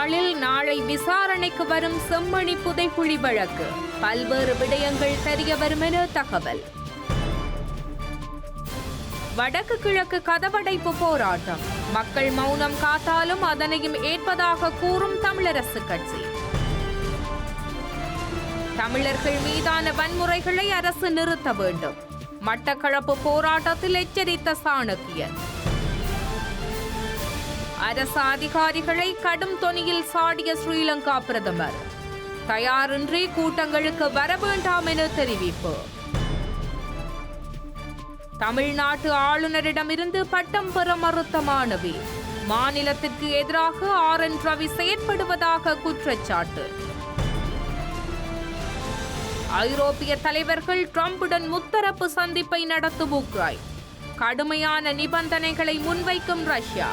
நாளில் நாளை விசாரணைக்கு வரும் செம்மணி புதைக்குழி வழக்கு. பல்வேறு விடயங்கள் தெரிய வரும் என தகவல். வடக்கு கிழக்கு கதவடைப்பு போராட்டம். மக்கள் மௌனம் காத்தாலும் அதனையும் ஏற்பதாக கூறும் தமிழரசு கட்சி. தமிழர்கள் மீதான வன்முறைகளை அரசு நிறுத்த வேண்டும். மட்டக்களப்பு போராட்டத்தில் எச்சரித்த சாணக்கியன் அரசு அதிகாரிகளை கடும் தொனியில் சாடிய ஸ்ரீலங்கா பிரதமர். தயாரின்றி கூட்டங்களுக்கு வர வேண்டாம் என தெரிவிப்பு. தமிழ்நாட்டு ஆளுநரிடமிருந்து பட்டம் பெற மறுத்த மாணவி மாநிலத்திற்கு எதிராக ஆர் என் ரவி செயற்படுவதாக குற்றச்சாட்டு. ஐரோப்பிய தலைவர்கள் டிரம்புடன் முத்தரப்பு சந்திப்பை நடத்தும் உக்ரைன். கடுமையான நிபந்தனைகளை முன்வைக்கும் ரஷ்யா.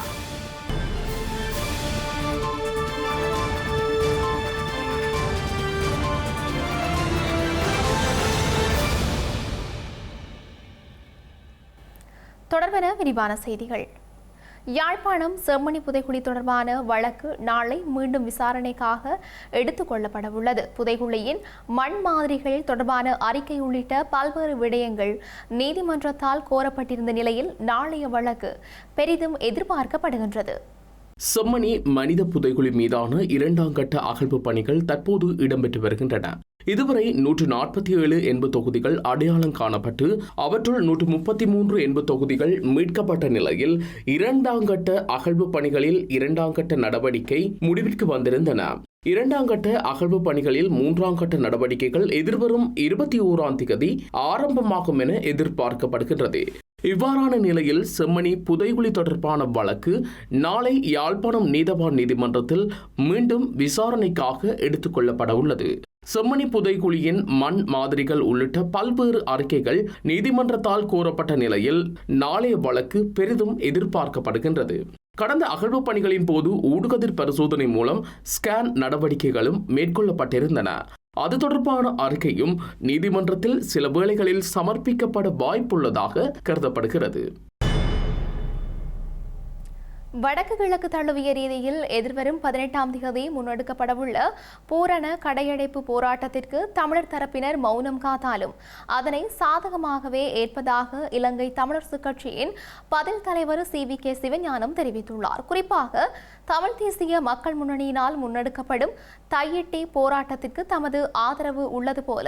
தொடர்பென விரிவான செய்திகள். யாழ்ப்பாணம் செம்மணி புதைகுழி தொடர்பான வழக்கு நாளை மீண்டும் விசாரணைக்காக எடுத்துக் கொள்ளப்படவுள்ளது புதைகுழியின் மண் மாதிரிகள் தொடர்பான அறிக்கை உள்ளிட்ட பல்வேறு விடயங்கள் நீதிமன்றத்தால் கோரப்பட்டிருந்த நிலையில் நாளைய வழக்கு பெரிதும் எதிர்பார்க்கப்படுகின்றது. செம்மணி மனித புதைகுழி மீதான இரண்டாம் கட்ட அகழ்வு பணிகள் தற்போது இடம்பெற்று வருகின்றன. இதுவரை நூற்று நாற்பத்தி ஏழு என்பது தொகுதிகள் அடையாளம் காணப்பட்டு அவற்றுள் நூற்று முப்பத்தி மூன்று என்பது தொகுதிகள் மீட்கப்பட்ட நிலையில் இரண்டாம் கட்ட அகழ்வு பணிகளில் இரண்டாம் கட்ட நடவடிக்கை முடிவிற்கு வந்திருந்தன. இரண்டாம் கட்ட அகழ்வு பணிகளில் மூன்றாம் கட்ட நடவடிக்கைகள் எதிர்வரும் இருபத்தி ஓராம் திகதி ஆரம்பமாகும் என எதிர்பார்க்கப்படுகின்றது. இவ்வாறான நிலையில் செம்மணி புதைகுழி தொடர்பான வழக்கு நாளை யாழ்ப்பாணம் நீதவான் நீதிமன்றத்தில் மீண்டும் விசாரணைக்காக எடுத்துக்கொள்ளப்பட உள்ளது. செம்மணி புதைகுழியின் மண் மாதிரிகள் உள்ளிட்ட பல்வேறு அறிக்கைகள் நீதிமன்றத்தால் கோரப்பட்ட நிலையில் நாளைய வழக்கு பெரிதும் எதிர்பார்க்கப்படுகின்றது. கடந்த அகழ்வு பணிகளின் போது ஊடுகதிர் பரிசோதனை மூலம் ஸ்கேன் நடவடிக்கைகளும் மேற்கொள்ளப்பட்டிருந்தன. அது தொடர்பான அறிக்கையும் நீதிமன்றத்தில் சில வேளைகளில் சமர்ப்பிக்கப்பட வாய்ப்புள்ளதாக கருதப்படுகிறது. வடக்கு கிழக்கு தழுவிய ரீதியில் எதிர்வரும் பதினெட்டாம் தேதி முன்னெடுக்கப்படவுள்ள பூரண கடையடைப்பு போராட்டத்திற்கு தமிழர் தரப்பினர் மௌனம் காத்தாலும் அதனை சாதகமாகவே ஏற்பதாக இலங்கை தமிழரசு கட்சியின் பதில் தலைவர் சி வி கே சிவஞானம் தெரிவித்துள்ளார். குறிப்பாக தமிழ் தேசிய மக்கள் முன்னணியினால் முன்னெடுக்கப்படும் தையிட்டி போராட்டத்திற்கு தமது ஆதரவு உள்ளது போல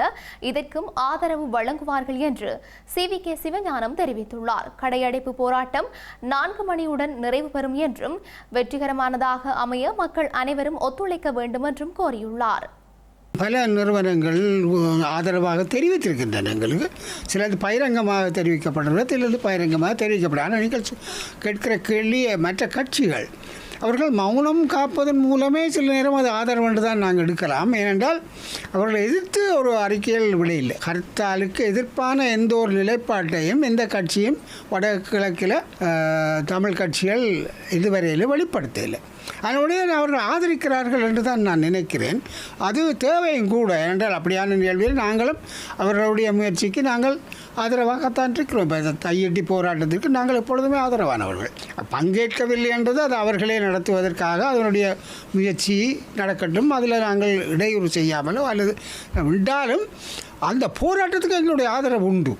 இதற்கும் ஆதரவு வழங்குவார்கள் என்று சி வி கே சிவஞானம் தெரிவித்துள்ளார். கடையடைப்பு போராட்டம் நான்கு மணியுடன் நிறைவு பெறும் என்றும் வெற்றிகரமானதாக அமைய மக்கள் அனைவரும் ஒத்துழைக்க வேண்டும் என்றும் கோரியுள்ளார். பல நிறுவனங்கள் ஆதரவாக தெரிவித்திருக்கின்றன எங்களுக்கு. சிலது பகிரங்கமாக தெரிவிக்கப்படுறது சிலது பகிரங்கமாக தெரிவிக்கப்படும் ஆனால் நீங்கள் கேட்கிற கேள்வி மற்ற கட்சிகள் அவர்கள் மௌனம் காப்பதன் மூலமே சில நேரம் அது ஆதரவு என்று தான் நாங்கள் எடுக்கலாம். ஏனென்றால் அவர்களை எதிர்த்து ஒரு அறிக்கையில் விடையில்லை ஹர்த்தாலுக்கு எதிர்ப்பான எந்த ஒரு நிலைப்பாட்டையும் எந்த கட்சியும் வடகிழக்கில் தமிழ் கட்சிகள் இதுவரையில் வெளிப்படுத்தவில்லை. அதனுடைய அவர்கள் ஆதரிக்கிறார்கள் என்று தான் நான் நினைக்கிறேன். அது தேவையும் கூட. ஏனென்றால் அப்படியான நிகழ்வில் நாங்களும் அவர்களுடைய முயற்சிக்கு நாங்கள் ஆதரவாகத்தான் இருக்கிறோம். இப்போ தையட்டி போராட்டத்திற்கு நாங்கள் எப்பொழுதுமே ஆதரவானவர்கள். பங்கேற்கவில்லை என்றது அது அவர்களே நடத்துவதற்காக அதனுடைய முயற்சி நடக்கட்டும். அதில் நாங்கள் இடையூறு செய்யாமலோ அல்லது விட்டாலும் அந்த போராட்டத்துக்கு எங்களுடைய ஆதரவு உண்டு.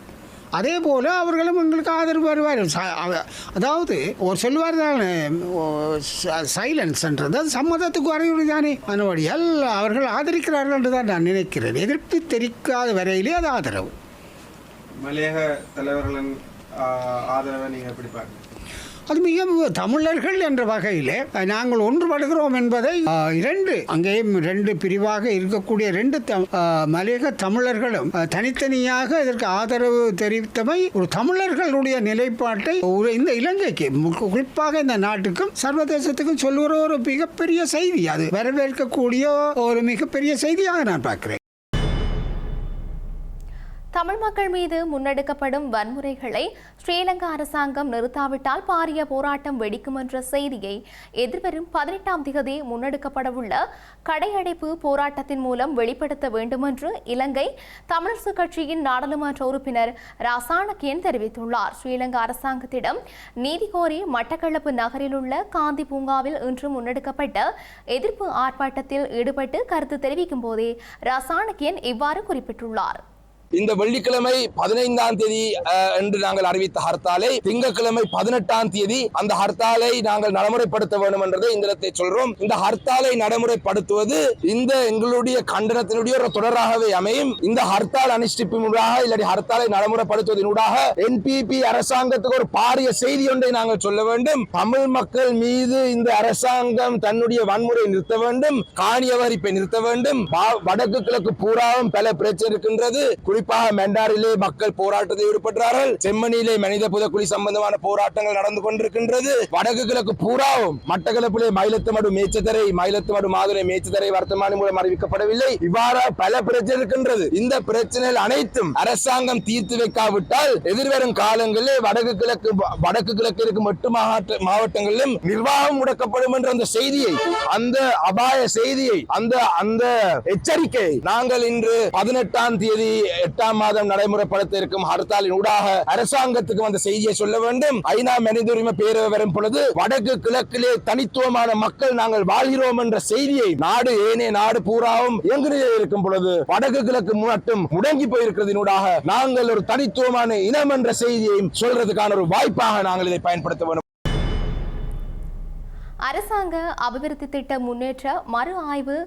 அதே போல் அவர்களும் எங்களுக்கு ஆதரவு வருவார்கள். அதாவது ஒரு சொல்லுவார் தானே சைலன்ஸ்ன்றது அது சம்மதத்துக்கு வரையுறு தானே. அதனுடையால் அவர்கள் ஆதரிக்கிறார்கள் என்று தான் நான் நினைக்கிறேன். எதிர்ப்பு தெரிவிக்காத வரையிலே அது ஆதரவு. மலையக தலைவர்களின் ஆதரவை நீங்கள் எப்படி பார்க்குறீங்க? அது மிக தமிழர்கள் என்ற வகையில் நாங்கள் ஒன்றுபடுகிறோம் என்பதை இரண்டு அங்கேயும் ரெண்டு பிரிவாக இருக்கக்கூடிய ரெண்டு மலையக தமிழர்களும் தனித்தனியாக இதற்கு ஆதரவு தெரிவித்தமை ஒரு தமிழர்களுடைய நிலைப்பாட்டை ஒரு இந்த இலங்கைக்கு மு- குறிப்பாக இந்த நாட்டுக்கும் சர்வதேசத்துக்கும் சொல்லுகிற ஒரு மிகப்பெரிய செய்தி. அது வரவேற்கக்கூடிய ஒரு மிகப்பெரிய செய்தியாக நான் பார்க்கிறேன். தமிழ் மக்கள் மீது முன்னெடுக்கப்படும் வன்முறைகளை ஸ்ரீலங்கா அரசாங்கம் நிறுத்தாவிட்டால் பாரிய போராட்டம் வெடிக்கும் என்ற செய்தியை எதிர்வரும் பதினெட்டாம் திகதி முன்னெடுக்கப்படவுள்ள கடையடைப்பு போராட்டத்தின் மூலம் வெளிப்படுத்த வேண்டும் என்று இலங்கை தமிழரசு கட்சியின் நாடாளுமன்ற உறுப்பினர் ராசாணக்கியன் தெரிவித்துள்ளார். ஸ்ரீலங்கா அரசாங்கத்திடம் நீதி கோரி மட்டக்களப்பு நகரில் உள்ள காந்தி பூங்காவில் இன்று முன்னெடுக்கப்பட்ட எதிர்ப்பு ஆர்ப்பாட்டத்தில் ஈடுபட்டு கருத்து தெரிவிக்கும் போதே ராசாணக்கியன் இவ்வாறு குறிப்பிட்டுள்ளார். இந்த வெள்ளிக்கிழமை பதினைந்தாம் தேதி என்று நாங்கள் அறிவித்த ஹர்த்தாலை திங்கட்கிழமை பதினெட்டாம் தேதி அந்த ஹர்த்தாலை நாங்கள் நடைமுறைப்படுத்த வேண்டும் என்றதை இந்த இடத்தை சொல்றோம். இந்த ஹர்த்தாலை நடைமுறைப்படுத்துவது இந்த எங்களுடைய கண்டனத்தினுடைய ஒரு தொடராகவே அமையும். இந்த ஹர்த்தால் அனுஷ்டிப்பினூடாக இல்லாட்டி ஹர்த்தாலை நடைமுறைப்படுத்துவதனூடாக என்பிபி அரசாங்கத்துக்கு ஒரு பாரிய செய்தி ஒன்றை நாங்கள் சொல்ல வேண்டும். தமிழ் மக்கள் மீது இந்த அரசாங்கம் தன்னுடைய வன்முறை நிறுத்த வேண்டும். காணிய வரிப்பை நிறுத்த வேண்டும். வடக்கு கிழக்கு பூராவும் பல பிரச்சனை இருக்கின்றது. குறிப்பாக மெண்டாரிலே மக்கள் போராட்டத்தில் ஈடுபட்டார்கள் செம்மணியிலே மனித புதக்குழி சம்பந்தமான போராட்டங்கள் நடந்து கொண்டிருக்கின்றது. வடக்கு கிழக்கு பூராவும் மட்டக்களப்பிலே மயிலத்தமடு மேச்சத்தரை மயிலத்தமடு மாதுரை மேச்சத்தரை வர்த்தமானி மூலம் அறிவிக்கப்படவில்லை. இவ்வாறு பல பிரச்சனை இருக்கின்றது. இந்த பிரச்சனைகள் அனைத்தும் அரசாங்கம் தீர்த்து வைக்காவிட்டால் எதிர்வரும் காலங்களில் வடக்கு கிழக்கு வடக்கு கிழக்கு இருக்கும் எட்டு மாவட்ட மாவட்டங்களிலும் நிர்வாகம் முடக்கப்படும் என்ற அந்த செய்தியை அந்த அபாய செய்தியை அந்த அந்த எச்சரிக்கை நாங்கள் இன்று பதினெட்டாம் தேதி எட்டாம் மாதம் நடைமுறைப்படுத்த இருக்கும் ஹர்த்தாலின் ஊடாக அரசாங்கத்துக்கு வந்த செய்தியை சொல்ல வேண்டும். ஐநா மனித உரிமை பேரவை வரும் பொழுது வடக்கு கிழக்கிலே தனித்துவமான மக்கள் நாங்கள் வாழ்கிறோம் என்ற செய்தியை நாடு ஏனே நாடு பூராவும் இயங்குநிலையில் இருக்கும் பொழுது வடக்கு கிழக்கு மட்டும் முடங்கி போயிருக்கிறதினூடாக நாங்கள் ஒரு தனித்துவமான இனம் என்ற செய்தியையும் சொல்றதுக்கான ஒரு வாய்ப்பாக நாங்கள் இதை பயன்படுத்த வேண்டும். அரசாங்க அபிவிருத்தி திட்ட முன்னேற்ற மறு ஆய்வு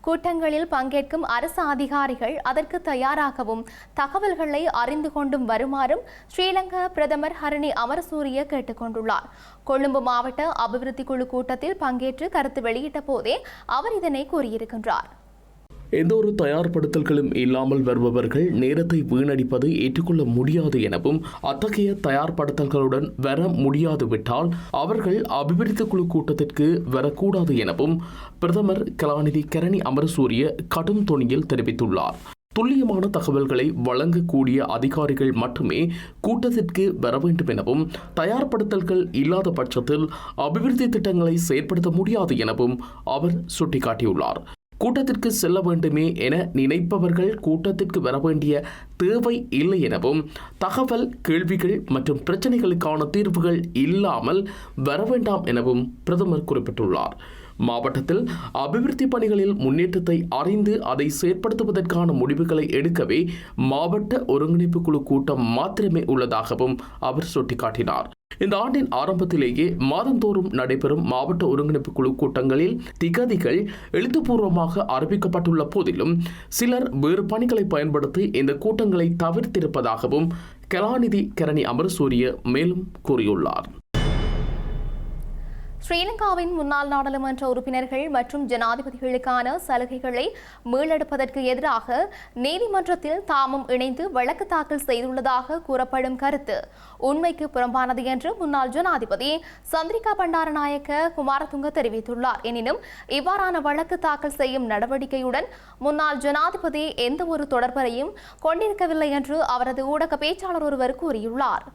கூட்டங்களில் பங்கேற்கும் அரசு அதிகாரிகள் அதற்கு தயாராகவும் தகவல்களை அறிந்து கொண்டும் வருமாறும் ஸ்ரீலங்கா பிரதமர் ஹரணி அமரசூரிய கேட்டுக்கொண்டுள்ளார் கொழும்பு மாவட்ட அபிவிருத்தி குழு கூட்டத்தில் பங்கேற்று கருத்து வெளியிட்ட போதே அவர் இதனை கூறியிருக்கின்றார். எந்த ஒரு தயார்படுத்தல்களும் இல்லாமல் வருபவர்கள் நேரத்தை வீணடிப்பது ஏற்றுக்கொள்ள முடியாது எனவும் அத்தகைய தயார்படுத்தல்களுடன் வர முடியாது விட்டால் அவர்கள் அபிவிருத்தி குழு கூட்டத்திற்கு வரக்கூடாது எனவும் பிரதமர் கலாநிதி கரணி அமரசூரிய கடும் தொனியில் தெரிவித்துள்ளார். துல்லியமான தகவல்களை வழங்கக்கூடிய அதிகாரிகள் மட்டுமே கூட்டத்திற்கு வர வேண்டும் எனவும் தயார்படுத்தல்கள் இல்லாத பட்சத்தில் அபிவிருத்தி திட்டங்களை செயற்படுத்த முடியாது எனவும் அவர் சுட்டிக்காட்டியுள்ளார். கூட்டத்திற்கு செல்ல வேண்டுமே என நினைப்பவர்கள் கூட்டத்திற்கு வர வேண்டிய தேவை இல்லை எனவும் தகவல் கேள்விகள் மற்றும் பிரச்சனைகளுக்கான தீர்வுகள் இல்லாமல் வர வேண்டாம் எனவும் பிரதமர் குறிப்பிட்டுள்ளார். மாவட்டத்தில் அபிவிருத்தி பணிகளில் முன்னேற்றத்தை அறிந்து அதை செயற்படுத்துவதற்கான முடிவுகளை எடுக்கவே மாவட்ட ஒருங்கிணைப்பு குழு கூட்டம் மாத்திரமே உள்ளதாகவும் அவர் சுட்டிக்காட்டினார். இந்த ஆண்டின் ஆரம்பத்திலேயே மாதந்தோறும் நடைபெறும் மாவட்ட ஒருங்கிணைப்பு குழு கூட்டங்களில் திகதிகள் எழுத்துப்பூர்வமாக அறிவிக்கப்பட்டுள்ள போதிலும் சிலர் வேறு பணிகளை பயன்படுத்தி இந்த கூட்டங்களை தவிர்த்திருப்பதாகவும் கலாநிதி கரணி அமரசூரிய மேலும் கூறியுள்ளார். ஸ்ரீலங்காவின் முன்னாள் நாடாளுமன்ற உறுப்பினர்கள் மற்றும் ஜனாதிபதிகளுக்கான சலுகைகளை மீளெடுப்பதற்கு எதிராக நீதிமன்றத்தில் தாமும் இணைந்து வழக்கு தாக்கல் செய்துள்ளதாக கூறப்படும் கருத்து. உண்மைக்கு புறம்பானது என்று முன்னாள் ஜனாதிபதி சந்திரிகா பண்டாரநாயக்க குமாரதுங்க தெரிவித்துள்ளார். எனினும் இவ்வாறான வழக்கு தாக்கல் செய்யும் நடவடிக்கையுடன் முன்னாள் ஜனாதிபதி எந்த ஒரு தொடர்பரையும் கொண்டிருக்கவில்லை என்று அவரது ஊடக பேச்சாளர் ஒருவர் கூறியுள்ளார்.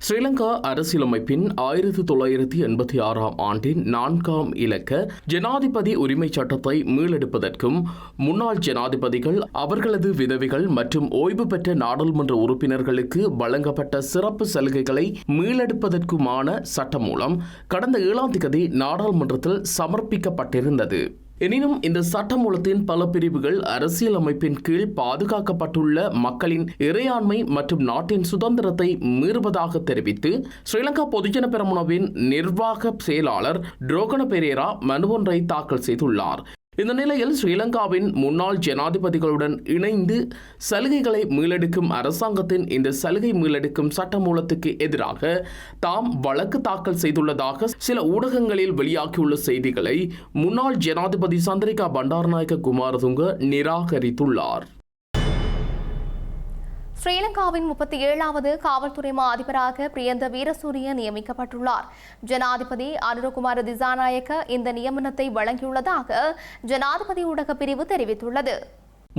ஸ்ரீலங்கா அரசியலமைப்பின் ஆயிரத்தி தொள்ளாயிரத்தி எண்பத்தி ஆறாம் ஆண்டின் நான்காம் இலக்க ஜனாதிபதி உரிமை சட்டத்தை மீளெடுப்பதற்கும் முன்னாள் ஜனாதிபதிகள் அவர்களது விதவிகள் மற்றும் ஓய்வு பெற்ற நாடாளுமன்ற உறுப்பினர்களுக்கு வழங்கப்பட்ட சிறப்பு சலுகைகளை மீளெடுப்பதற்குமான சட்டம் மூலம் கடந்த ஏழாம் தேதி நாடாளுமன்றத்தில் சமர்ப்பிக்கப்பட்டிருந்தது. எனினும் இந்த சட்டமூலத்தின் பல பிரிவுகள் அரசியலமைப்பின் கீழ் பாதுகாக்கப்பட்டுள்ள மக்களின் இறையாண்மை மற்றும் நாட்டின் சுதந்திரத்தை மீறுவதாக தெரிவித்து ஸ்ரீலங்கா பொதுஜன பெரமுனவின் நிர்வாக செயலாளர் ட்ரோகன பெரேரா மனு ஒன்றை தாக்கல் செய்துள்ளார். இந்த நிலையில் ஸ்ரீலங்காவின் முன்னாள் ஜனாதிபதிகளுடன் இணைந்து சலுகைகளை மீளெடுக்கும் அரசாங்கத்தின் இந்த சலுகை மீளெடுக்கும் சட்டமூலத்துக்கு எதிராக தாம் வழக்கு தாக்கல் செய்துள்ளதாக சில ஊடகங்களில் வெளியாகியுள்ள செய்திகளை முன்னாள் ஜனாதிபதி சந்திரிகா பண்டாரநாயக்க குமாரதுங்க நிராகரித்துள்ளார். ஸ்ரீலங்காவின் முப்பத்தி ஏழாவது காவல்துறை மா அதிபராக பிரியந்த வீரசூரிய நியமிக்கப்பட்டுள்ளார். ஜனாதிபதி அனுரகுமார திசாநாயக்க இந்த நியமனத்தை வழங்கியுள்ளதாக ஜனாதிபதி ஊடக பிரிவு தெரிவித்துள்ளது.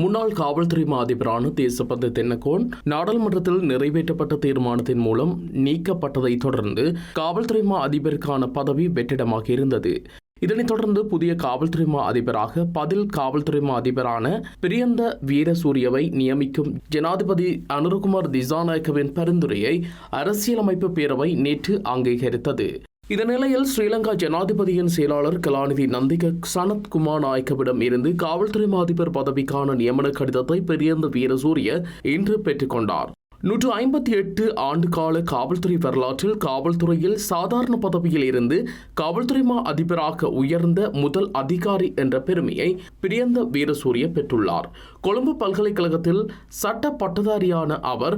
முன்னாள் காவல்துறை மா அதிபரான தேசபந்து தென்னகோன் நாடாளுமன்றத்தில் நிறைவேற்றப்பட்ட தீர்மானத்தின் மூலம் நீக்கப்பட்டதைத் தொடர்ந்து காவல்துறை மா அதிபருக்கான பதவி வெற்றிடமாக இருந்தது இதனைத் தொடர்ந்து புதிய காவல்துறை மா அதிபராக பதில் காவல்துறை மா அதிபரான பிரியந்த வீரசூரியவை நியமிக்கும் ஜனாதிபதி அனுரகுமார் திசாநாயக்கவின் பரிந்துரையை அரசியலமைப்பு பேரவை நேற்று அங்கீகரித்தது. இந்த நிலையில் ஸ்ரீலங்கா ஜனாதிபதியின் செயலாளர் கலாநிதி நந்திக சனத் குமார் நாயக்கவிடம் இருந்து காவல்துறை அதிபர் பதவிக்கான நியமன கடிதத்தை பெரியந்த வீரசூரிய இன்று பெற்றுக்கொண்டார் நூற்று ஐம்பத்தி எட்டு ஆண்டு கால காவல்துறை வரலாற்றில் காவல்துறையில் சாதாரண பதவியில் இருந்து காவல்துறை மா அதிபராக உயர்ந்த முதல் அதிகாரி என்ற பெருமையை பிரியந்த வீரசூரிய பெற்றுள்ளார். கொழும்பு பல்கலைக்கழகத்தில் சட்ட பட்டதாரியான அவர்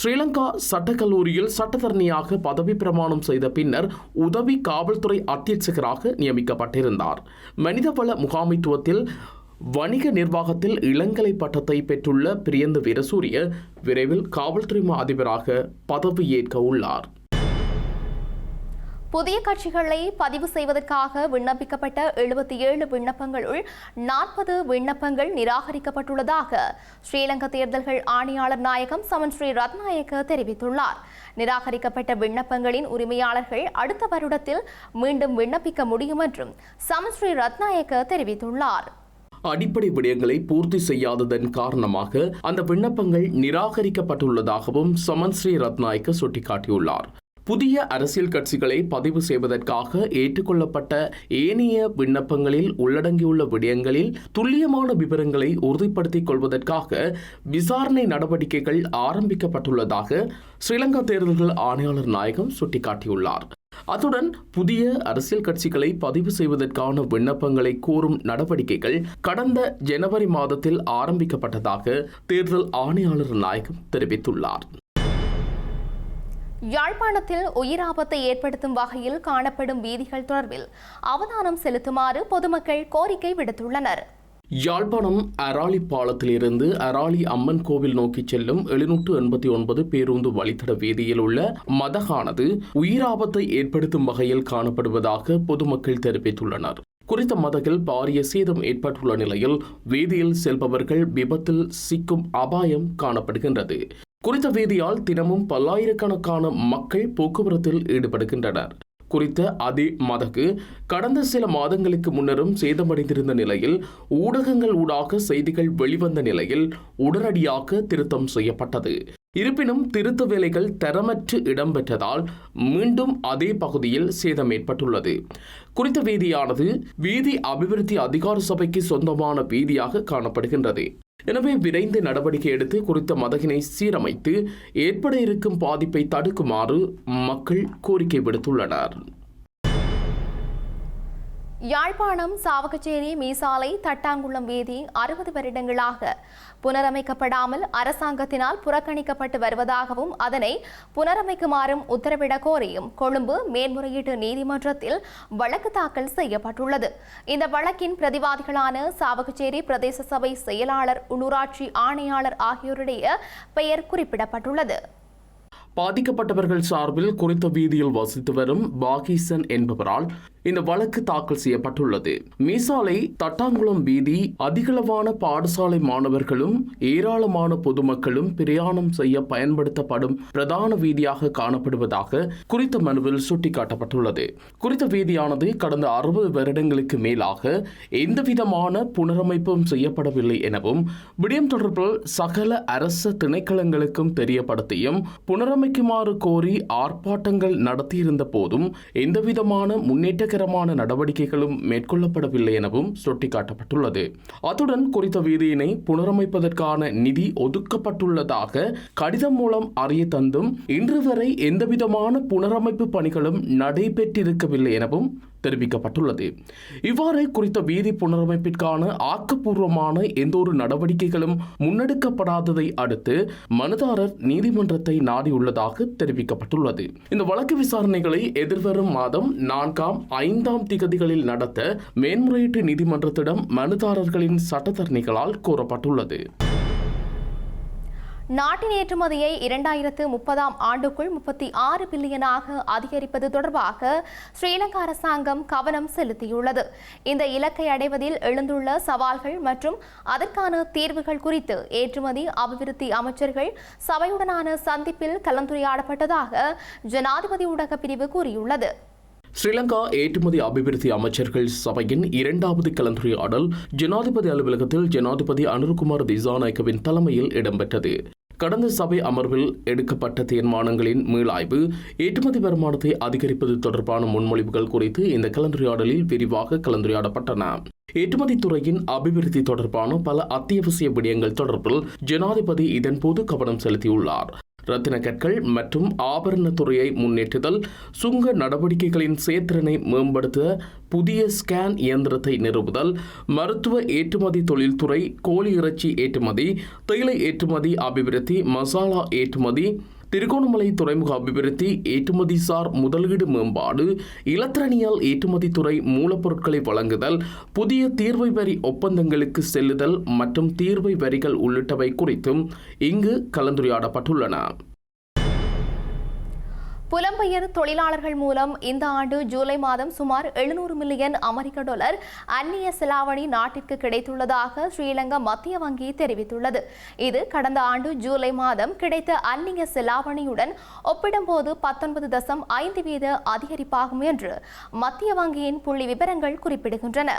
ஸ்ரீலங்கா சட்டக்கல்லூரியில் சட்டத்தரணியாக பதவி பிரமாணம் செய்த பின்னர் உதவி காவல்துறை அத்தியட்சகராக நியமிக்கப்பட்டிருந்தார். மனிதவள முகாமைத்துவத்தில் வணிக நிர்வாகத்தில் இளங்கலை பட்டத்தை பெற்றுள்ள பிரியந்த வீரசூரிய விரைவில் காவல்துறை மா அதிபராக பதவியேற்க உள்ளார். புதிய கட்சிகளை பதிவு செய்வதற்காக விண்ணப்பிக்கப்பட்ட எழுபத்தி ஏழு விண்ணப்பங்களுள் நாற்பது விண்ணப்பங்கள் நிராகரிக்கப்பட்டுள்ளதாக ஸ்ரீலங்கா தேர்தல்கள் ஆணையாளர் நாயகம் சமன் ஸ்ரீ ரத்நாயக்க தெரிவித்துள்ளார். நிராகரிக்கப்பட்ட விண்ணப்பங்களின் உரிமையாளர்கள் அடுத்த வருடத்தில் மீண்டும் விண்ணப்பிக்க முடியும் என்றும் சமன் ஸ்ரீ ரத்நாயக்க தெரிவித்துள்ளார். அடிப்படை விடயங்களை பூர்த்தி செய்யாததன் காரணமாக அந்த விண்ணப்பங்கள் நிராகரிக்கப்பட்டுள்ளதாகவும் சமன் ஸ்ரீ ரத்நாயக்க சுட்டிக்காட்டியுள்ளார். புதிய அரசியல் கட்சிகளை பதிவு செய்வதற்காக ஏற்றுக்கொள்ளப்பட்ட ஏனைய விண்ணப்பங்களில் உள்ளடங்கியுள்ள விடயங்களில் துல்லியமான விவரங்களை உறுதிப்படுத்திக் கொள்வதற்காக விசாரணை நடவடிக்கைகள் ஆரம்பிக்கப்பட்டுள்ளதாக ஸ்ரீலங்கா தேர்தல்கள் ஆணையாளர் நாயகம் சுட்டிக்காட்டியுள்ளார். அத்துடன் புதிய அரசியல் கட்சிகளை பதிவு செய்வதற்கான விண்ணப்பங்களை கோரும் நடவடிக்கைகள் கடந்த ஜனவரி மாதத்தில் ஆரம்பிக்கப்பட்டதாக தேர்தல் ஆணையாளர் நாயகம் தெரிவித்துள்ளார். யாழ்ப்பாணத்தில் உயிர் ஆபத்தை ஏற்படுத்தும் வகையில் காணப்படும் வீதிகள் தொடர்பில் அவதானம் செலுத்துமாறு பொதுமக்கள் கோரிக்கை விடுத்துள்ளனர். யாழ்ப்பாணம் அராலி பாலத்திலிருந்து அராலி அம்மன் கோவில் நோக்கி செல்லும் எழுநூற்று எண்பத்தி ஒன்பது பேருந்து வழித்தட வீதியில் உள்ள மதகானது உயிராபத்தை ஏற்படுத்தும் வகையில் காணப்படுவதாக பொதுமக்கள் தெரிவித்துள்ளனர். குறித்த மதகில் பாரிய சேதம் ஏற்பட்டுள்ள நிலையில் வீதியில் செல்பவர்கள் விபத்தில் சிக்கும் அபாயம் காணப்படுகின்றது. குறித்த வீதியால் தினமும் பல்லாயிரக்கணக்கான மக்கள் போக்குவரத்தில் ஈடுபடுகின்றனர். குறித்த அதே மதகு கடந்த சில மாதங்களுக்கு முன்னரும் சேதமடைந்திருந்த நிலையில் ஊடகங்கள் ஊடாக செய்திகள் வெளிவந்த நிலையில் உடனடியாக திருத்தம் செய்யப்பட்டது. இருப்பினும் திருத்த வேலைகள் தரமற்று இடம்பெற்றதால் மீண்டும் அதே பகுதியில் சேதம் ஏற்பட்டுள்ளது. குறித்த வீதியானது வீதி அபிவிருத்தி அதிகார சபைக்கு சொந்தமான வீதியாக காணப்படுகின்றது. எனவே விரைந்து நடவடிக்கை எடுத்து குறித்த மதகினை சீரமைத்து ஏற்பட இருக்கும் பாதிப்பை தடுக்குமாறு மக்கள் கோரிக்கை விடுத்துள்ளனர். யாழ்ப்பாணம் சாவகச்சேரி மீசாலை தட்டாங்குளம் வீதி அறுபது வருடங்களாக புனரமைக்கப்படாமல் அரசாங்கத்தினால் புறக்கணிக்கப்பட்டு வருவதாகவும் அதனை புனரமைக்குமாறும் உத்தரவிட கோரியும் கொழும்பு மேன்முறையீட்டு நீதிமன்றத்தில் வழக்கு தாக்கல் செய்யப்பட்டுள்ளது. இந்த வழக்கின் பிரதிவாதிகளான சாவகச்சேரி பிரதேச சபை செயலாளர் உள்ளூராட்சி ஆணையாளர் ஆகியோருடைய பெயர் குறிப்பிடப்பட்டுள்ளது. பாதிக்கப்பட்டவர்கள் சார்பில் குறித்த வீதியில் வசித்து வரும் பாகிசன் என்பவரால் இந்த வழக்கு தாக்கல் செய்யப்பட்டுள்ளது. மீசாலை தட்டாங்குளம் வீதி அதிகளவான பாடசாலை மாணவர்களும் ஏராளமான பொதுமக்களும் பிரயாணம் செய்ய பயன்படுத்தப்படும் பிரதான வீதியாக காணப்படுவதாக குறித்த மனுவில் சுட்டிக்காட்டப்பட்டுள்ளது. குறித்த வீதியானது கடந்த அறுபது வருடங்களுக்கு மேலாக எந்தவிதமான புனரமைப்பும் செய்யப்படவில்லை எனவும் விடயம் தொடர்பில் சகல அரச திணைக்களங்களுக்கும் தெரியப்படுத்தியும் புனரமைக்குமாறு கோரி ஆர்ப்பாட்டங்கள் நடத்தியிருந்த போதும் எந்தவிதமான முன்னேற்றகரமான நடவடிக்கைகளும் மேற்கொள்ளப்படவில்லை எனவும் சுட்டிக்காட்டப்பட்டுள்ளது. அத்துடன் குறித்த வீதியினை புனரமைப்பதற்கான நிதி ஒதுக்கப்பட்டுள்ளதாக கடிதம் மூலம் அறிய தந்தும் இன்று வரை எந்தவிதமான புனரமைப்பு பணிகளும் நடைபெற்றிருக்கவில்லை எனவும் தெரிவிக்கப்பட்டுள்ளது. இவ்வாறு குறித்த வீதி புனரமைப்பிற்கான ஆக்கப்பூர்வமான எந்த ஒரு நடவடிக்கைகளும் முன்னெடுக்கப்படாததை அடுத்து மனுதாரர் நீதிமன்றத்தை நாடியுள்ளதாக தெரிவிக்கப்பட்டுள்ளது. இந்த வழக்கு விசாரணைகளை எதிர்வரும் மாதம் நான்காம் ஐந்தாம் திகதிகளில் நடத்த மேன்முறையீட்டு நீதிமன்றத்திடம் மனுதாரர்களின் சட்டத்தரணிகளால் கோரப்பட்டுள்ளது. நாட்டின் ஏற்றுமதியை இரண்டாயிரத்து முப்பதாம் ஆண்டுக்குள் முப்பத்தி ஆறு பில்லியனாக அதிகரிப்பது தொடர்பாக ஸ்ரீலங்கா அரசாங்கம் கவனம் செலுத்தியுள்ளது. இந்த இலக்கை அடைவதில் எழுந்துள்ள சவால்கள் மற்றும் அதற்கான தீர்வுகள் குறித்து ஏற்றுமதி அபிவிருத்தி அமைச்சர்கள் சபையுடனான சந்திப்பில் கலந்துரையாடப்பட்டதாக ஜனாதிபதி ஊடக பிரிவு கூறியுள்ளது. ஸ்ரீலங்கா ஏற்றுமதி அபிவிருத்தி அமைச்சர்கள் சபையின் இரண்டாவது கலந்துரையாடல் ஜனாதிபதி அலுவலகத்தில் ஜனாதிபதி அனுர்குமார் திசாநாயக்கவின் தலைமையில் இடம்பெற்றது. கடந்த சபை அமர்வில் எடுக்கப்பட்ட தீர்மானங்களின் மீளாய்வு ஏற்றுமதி வருமானத்தை அதிகரிப்பது தொடர்பான முன்மொழிவுகள் குறித்து இந்த கலந்துரையாடலில் விரிவாக கலந்துரையாடப்பட்டன. ஏற்றுமதி துறையின் அபிவிருத்தி தொடர்பான பல அத்தியாவசிய விடயங்கள் தொடர்பில் ஜனாதிபதி இதன்போது கவனம் செலுத்தியுள்ளார். ரத்தின கற்கள் மற்றும் ஆபரணத்துறையை முன்னேற்றுதல் சுங்க நடவடிக்கைகளின் சேத்திறனை மேம்படுத்த புதிய ஸ்கேன் இயந்திரத்தை நிறுவுதல் மருத்துவ ஏற்றுமதி தொழில்துறை கோழி இறைச்சி ஏற்றுமதி தேயிலை ஏற்றுமதி அபிவிருத்தி மசாலா ஏற்றுமதி திருகோணமலை துறைமுக அபிவிருத்தி ஏற்றுமதிசார் முதலீடு மேம்பாடு இலத்திரனியல் ஏற்றுமதி துறை மூலப்பொருட்களை வழங்குதல் புதிய தீர்வை வரி ஒப்பந்தங்களுக்கு செல்லுதல் மற்றும் தீர்வை வரிகள் உள்ளிட்டவை குறித்தும் இங்கு கலந்துரையாடப்பட்டுள்ளன. புலம்பெயர் தொழிலாளர்கள் மூலம் இந்த ஆண்டு ஜூலை மாதம் சுமார் எழுநூறு மில்லியன் அமெரிக்க டாலர் அந்நிய செலாவணி நாட்டிற்கு கிடைத்துள்ளதாக ஸ்ரீலங்கா மத்திய வங்கி தெரிவித்துள்ளது. இது கடந்த ஆண்டு ஜூலை மாதம் கிடைத்த அந்நிய செலாவணியுடன் ஒப்பிடும்போது பத்தொன்பது தசம் ஐந்து வீத அதிகரிப்பாகும் என்று மத்திய வங்கியின் புள்ளி விவரங்கள் குறிப்பிடுகின்றன.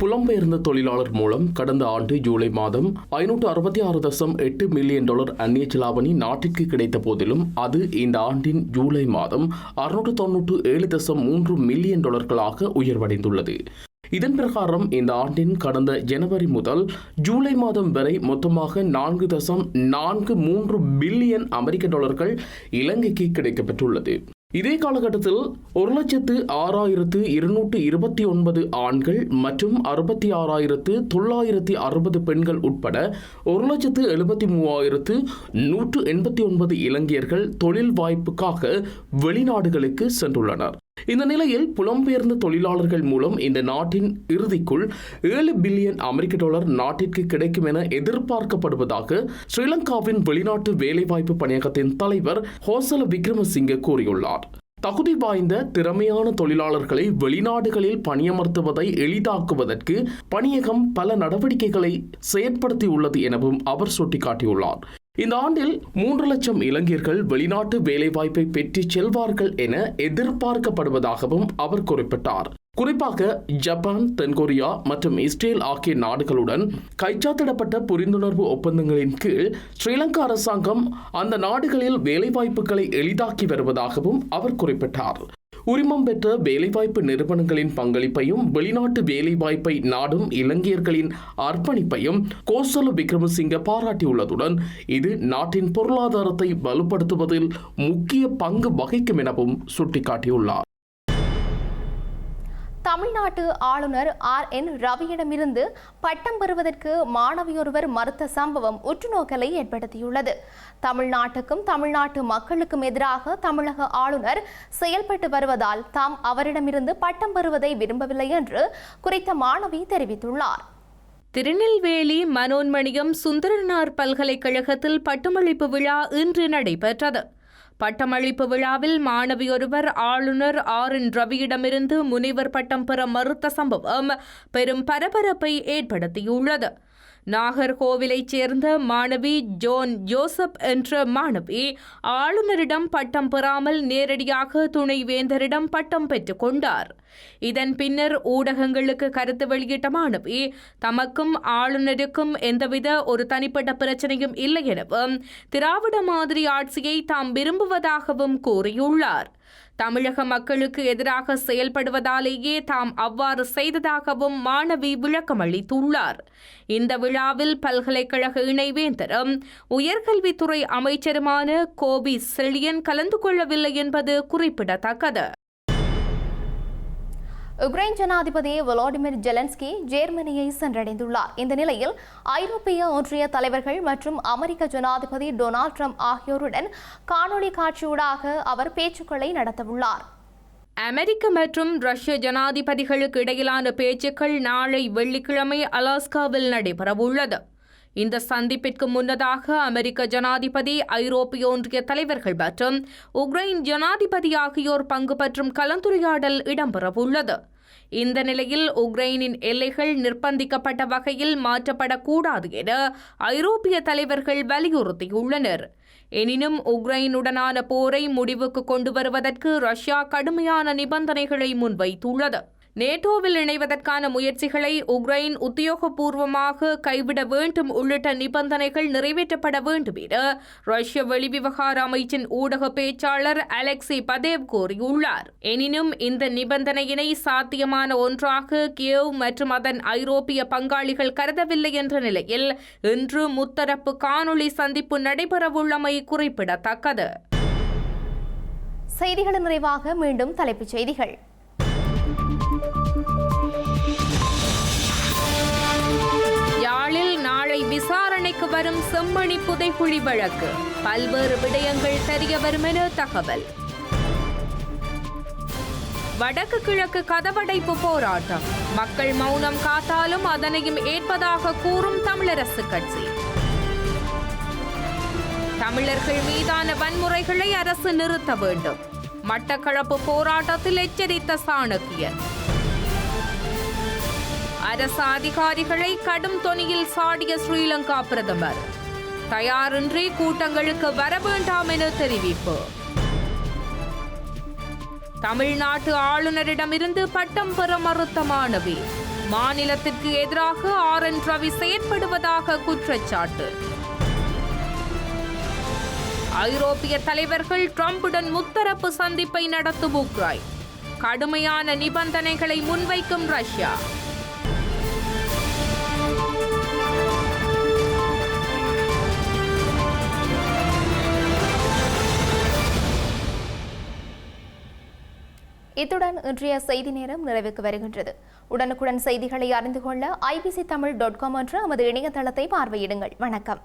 புலம்பெயர்ந்த தொழிலாளர் மூலம் கடந்த ஆண்டு ஜூலை மாதம் ஐநூற்று அறுபத்தி ஆறு தசம் எட்டு மில்லியன் டாலர் அந்நிய செலாவணி நாட்டிற்கு கிடைத்த போதிலும் அது இந்த ஆண்டின் ஜூலை மாதம் அறுநூற்று தொன்னூற்று ஏழு தசம் மூன்று மில்லியன் டாலர்களாக உயர்வடைந்துள்ளது. இதன் பிரகாரம் இந்த ஆண்டின் கடந்த ஜனவரி முதல் ஜூலை மாதம் வரை மொத்தமாக நான்கு தசம் நான்கு மூன்று பில்லியன் அமெரிக்க டாலர்கள் இலங்கைக்கு கிடைக்கப்பெற்றுள்ளது. இதே காலகட்டத்தில் ஒரு லட்சத்து ஆறாயிரத்து இருநூற்று இருபத்தி ஒன்பது ஆண்கள் மற்றும் அறுபத்தி ஆறாயிரத்து தொள்ளாயிரத்தி அறுபது பெண்கள் உட்பட ஒரு லட்சத்து எழுபத்தி மூவாயிரத்து நூற்று எண்பத்தி ஒன்பது இலங்கையர்கள் தொழில் வாய்ப்புக்காக வெளிநாடுகளுக்கு சென்றுள்ளனர். இந்த நிலையில் புலம்பெயர்ந்த தொழிலாளர்கள் மூலம் இந்த நாட்டின் இறுதிக்குள் ஏழு பில்லியன் அமெரிக்க டாலர் நாட்டிற்கு கிடைக்கும் என எதிர்பார்க்கப்படுவதாக ஸ்ரீலங்காவின் வெளிநாட்டு வேலைவாய்ப்பு பணியகத்தின் தலைவர் ஹோசல விக்ரமசிங்க கூறியுள்ளார். தகுதி வாய்ந்த திறமையான தொழிலாளர்களை வெளிநாடுகளில் பணியமர்த்துவதை எளிதாக்குவதற்கு பணியகம் பல நடவடிக்கைகளை செயற்படுத்தியுள்ளது எனவும் அவர் சுட்டிக்காட்டியுள்ளார். இந்த ஆண்டில் மூன்று லட்சம் இளைஞர்கள் வெளிநாட்டு வேலைவாய்ப்பை பெற்று செல்வார்கள் என எதிர்பார்க்கப்படுவதாகவும் அவர் குறிப்பிட்டார். குறிப்பாக ஜப்பான் தென்கொரியா மற்றும் இஸ்ரேல் ஆகிய நாடுகளுடன் கைச்சாத்திடப்பட்ட புரிந்துணர்வு ஒப்பந்தங்களின் கீழ் ஸ்ரீலங்கா அரசாங்கம் அந்த நாடுகளில் வேலைவாய்ப்புகளை எளிதாக்கி வருவதாகவும் அவர் குறிப்பிட்டார். உரிமம் பெற்ற வேலைவாய்ப்பு நிறுவனங்களின் பங்களிப்பையும் வெளிநாட்டு வேலைவாய்ப்பை நாடும் இலங்கையர்களின் அர்ப்பணிப்பையும் கோசல விக்ரமசிங்க பாராட்டியுள்ளதுடன் இது நாட்டின் பொருளாதாரத்தை வலுப்படுத்துவதில் முக்கிய பங்கு வகிக்கும் எனவும் சுட்டிக்காட்டியுள்ளார். தமிழ்நாட்டு ஆளுநர் ஆர் என் ரவியிடமிருந்து பட்டம் பெறுவதற்கு மாணவியொருவர் மறுத்த சம்பவம் உற்றுநோக்கலை ஏற்படுத்தியுள்ளது. தமிழ்நாட்டுக்கும் தமிழ்நாட்டு மக்களுக்கும் எதிராக தமிழக ஆளுநர் செயல்பட்டு வருவதால் தாம் அவரிடமிருந்து பட்டம் பெறுவதை விரும்பவில்லை என்று குறித்த மாணவி தெரிவித்துள்ளார். திருநெல்வேலி மனோன்மணியம் சுந்தரனார் பல்கலைக்கழகத்தில் பட்டமளிப்பு விழா இன்று நடைபெற்றது. பட்டமளிப்பு விழாவில் மாணவியொருவர் ஆளுநர் ஆர் என் ரவியிடமிருந்து முனைவர் பட்டம் பெற மறுத்த சம்பவம் பெரும் பரபரப்பை ஏற்படுத்தியுள்ளது. நாகர்கோவிலைச் சேர்ந்த மாணவி ஜோன் ஜோசப் என்ற மாணவி ஆளுநரிடம் பட்டம் பெறாமல் நேரடியாக துணைவேந்தரிடம் பட்டம் பெற்றுக் கொண்டார். இதன் பின்னர் ஊடகங்களுக்கு கருத்து வெளியிட்ட மாணவி தமக்கும் ஆளுநருக்கும் எந்தவித ஒரு தனிப்பட்ட பிரச்சனையும் இல்லை எனவும் திராவிட மாதிரி ஆட்சியை தாம் விரும்புவதாகவும் கூறியுள்ளார். தமிழக மக்களுக்கு எதிராக செயல்படுவதாலேயே தாம் அவ்வாறு செய்ததாகவும் மாணவி விளக்கமளித்துள்ளார் இந்த விழாவில் பல்கலைக்கழக இணைவேந்தரும் உயர்கல்வித்துறை அமைச்சருமான கோபி செழியன் கலந்து கொள்ளவில்லை என்பது குறிப்பிடத்தக்கது. உக்ரைன் ஜனாதிபதி வளாடிமிர் ஜெலன்ஸ்கி ஜெர்மனியை சென்றடைந்துள்ளார். இந்த நிலையில் ஐரோப்பிய ஒன்றிய தலைவர்கள் மற்றும் அமெரிக்க ஜனாதிபதி டொனால்ட் ட்ரம்ப் ஆகியோருடன் காணொலி காட்சியூடாக அவர் பேச்சுக்களை நடத்தவுள்ளார். அமெரிக்க மற்றும் ரஷ்ய ஜனாதிபதிகளுக்கு இடையிலான பேச்சுக்கள் நாளை வெள்ளிக்கிழமை அலாஸ்காவில் நடைபெறவுள்ளது. இந்த சந்திப்பிற்கு முன்னதாக அமெரிக்க ஜனாதிபதி ஐரோப்பிய ஒன்றிய தலைவர்கள் மற்றும் உக்ரைன் ஜனாதிபதி ஆகியோர் பங்கு பற்றும் கலந்துரையாடல் இடம்பெறவுள்ளது. இந்த நிலையில் உக்ரைனின் எல்லைகள் நிர்பந்திக்கப்பட்ட வகையில் மாற்றப்படக்கூடாது என ஐரோப்பிய தலைவர்கள் வலியுறுத்தியுள்ளனர். எனினும் உக்ரைனுடனான போரை முடிவுக்கு கொண்டு வருவதற்கு ரஷ்யா கடுமையான நிபந்தனைகளை முன்வைத்துள்ளது. நேட்டோவில் இணைவதற்கான முயற்சிகளை உக்ரைன் உத்தியோகபூர்வமாக கைவிட வேண்டும் உள்ளிட்ட நிபந்தனைகள் நிறைவேற்றப்பட வேண்டும் என ரஷ்ய வெளிவிவகார அமைச்சின் ஊடக பேச்சாளர் அலெக்சி பதேவ் கூறியுள்ளார். எனினும் இந்த நிபந்தனையினை சாத்தியமான ஒன்றாக கியவ் மற்றும் அதன் ஐரோப்பிய பங்காளிகள் கருதவில்லை என்ற நிலையில் இன்று முத்தரப்பு காணொளி சந்திப்பு நடைபெறவுள்ளமை குறிப்பிடத்தக்கது. செய்திகளின் நிறைவாக மீண்டும் தலைப்புச் செய்திகள். விசாரணைக்கு வரும் செம்மணி புதைக்குழி வழக்கு. பல்வேறு விடயங்கள் தெரிய வரும் என தகவல். வடக்கு கிழக்கு கதவடைப்பு போராட்டம். மக்கள் மௌனம் காத்தாலும் அதனையும் ஏற்பதாக கூறும் தமிழரசு கட்சி. தமிழர்கள் மீதான வன்முறைகளை அரசு நிறுத்த வேண்டும். மட்டக்களப்பு போராட்டத்தில் எச்சரித்த சாணக்கியன் அரசு அதிகாரிகளை கடும் தொனியில் சாடிய ஸ்ரீலங்கா பிரதமர். தயாரின்றி கூட்டங்களுக்கு வர வேண்டாம் என தெரிவிப்பு. தமிழ்நாட்டு ஆளுநரிடமிருந்து பட்டம் பெற மறுத்த மாணவி மாநிலத்திற்கு எதிராக ஆர் என் ரவி செயற்படுவதாக குற்றச்சாட்டு. ஐரோப்பிய தலைவர்கள் டிரம்புடன் முத்தரப்பு சந்திப்பை நடத்தும் உக்ரைன். கடுமையான நிபந்தனைகளை முன்வைக்கும் ரஷ்யா. இத்துடன் இன்றைய செய்தி நேரம் நிறைவுக்கு வருகின்றது. உடனுக்குடன் செய்திகளை அறிந்து கொள்ள ஐபிசி தமிழ் டாட் காம் என்ற நமது இணையதளத்தை பார்வையிடுங்கள். வணக்கம்.